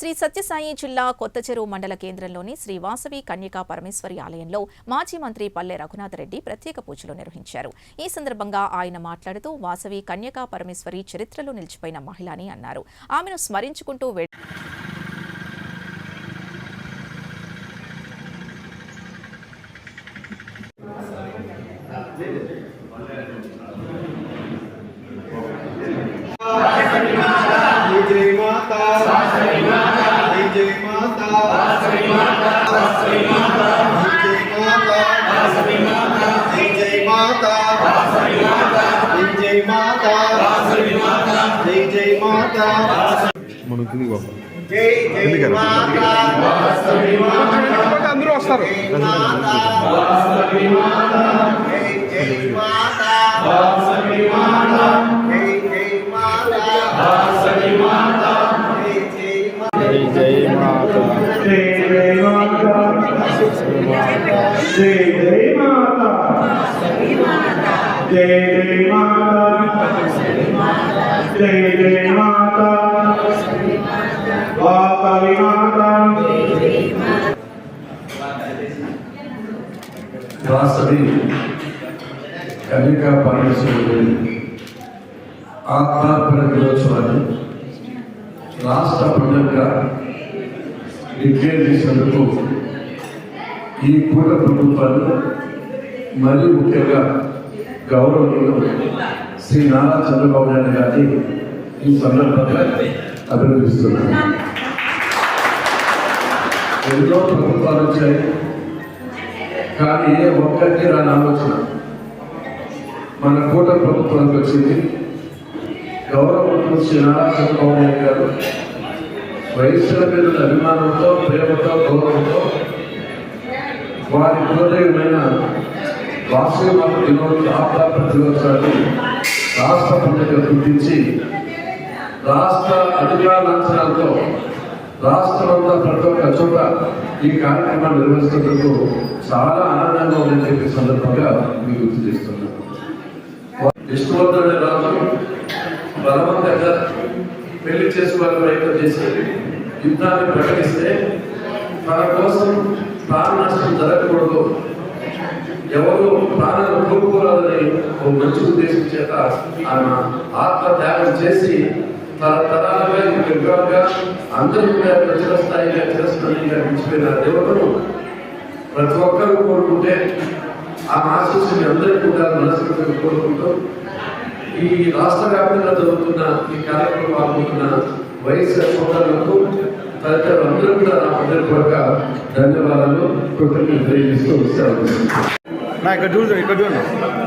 శ్రీ సత్యసాయి జిల్లా కొత్త చెరువు మండల కేంద్రంలోని శ్రీ వాసవి కన్యకా పరమేశ్వరి ఆలయంలో మాజీ మంత్రి పల్లె రఘునాథరెడ్డి ప్రత్యేక పూజలు నిర్వహించారు. ఈ సందర్భంగా ఆయన మాట్లాడుతూ వాసవి కన్యకా పరమేశ్వరి చరిత్రలో నిలిచిపోయిన మహిళ అని అన్నారు. ఆమెను స్మరించుకుంటూ మనం కిందికి బాబు అందరూ వస్తారు. जय जय माता जय जय माता जय जय माता वासवी माता వాసవి కన్యకా పరమేశ్వరుడి ఆత్మార్పణ దినోత్సవాన్ని రాష్ట్ర పండుగగా డిక్లేర్ చేసినందుకు ఈ కూట ప్రభుత్వాలు మరియు ముఖ్యంగా గౌరవనీయులు శ్రీ నారా చంద్రబాబు నాయుడు గారిని ఈ సందర్భంగా అభినందిస్తున్నాను. ఎన్నో ప్రభుత్వాలు వచ్చాయి. కానీ ఏ ఒక్కరికి రాని ఆలోచన. మన కూట ప్రభుత్వానికి వచ్చింది. గౌరవ శ్రీ నారా చంద్రబాబు నాయుడు గారు వయస్సుల మీద అభిమానంతో ప్రేమతో గౌరవంతో వారి హృదయమైన వాసవి మాత దినోత్సవ ఆప్తాప దినోత్సవాన్ని రాష్ట్ర పండుగ గుర్తించి రాష్ట్ర అధికార లాంఛనాలతో రాష్ట్రమంతా ప్రతి ఒక్క చోట ఈ కార్యక్రమాన్ని నిర్వహిస్తున్నందుకు చాలా ఆనందంగా ఉందని చెప్పే సందర్భంగా మీకు గుర్తు చేస్తున్నాను. విష్ణువర్ధన్ రాజు బలవంతంగా పెళ్ళి చేసుకోవాలని ప్రయత్నం చేసి యుద్ధాన్ని ప్రకటిస్తే తన కోసం ప్రాణ నష్టం జరగకూడదు. ఎవరు ప్రాణాలు కోరుకోరాదని ఒక మంచి ఉద్దేశం చేత ఆమె ఆత్మ త్యాగం చేసి తరతరాలుగా యుగాలుగా అందరూ కూడా చిరస్థాయిగా చిరస్థాయిగా నిలిచిపోయిన దేవతను ప్రతి ఒక్కరూ కోరుకుంటే ఆ ఆశీస్సుని అందరికీ కూడా మనస్ఫూర్తిగా కోరుకుంటూ ఈ రాష్ట్ర వ్యాప్తంగా జరుగుతున్న ఈ కార్యక్రమం పాల్గొంటున్న వైఎస్ఆర్ సోదరులకు తదితరులు అందరూ కూడా నా హృదయపూర్వక ధన్యవాదాలు కృతజ్ఞతలు తెలియజేస్తూ సెలవు ఇక్కడ చూడండి ఇక్కడ చూడండి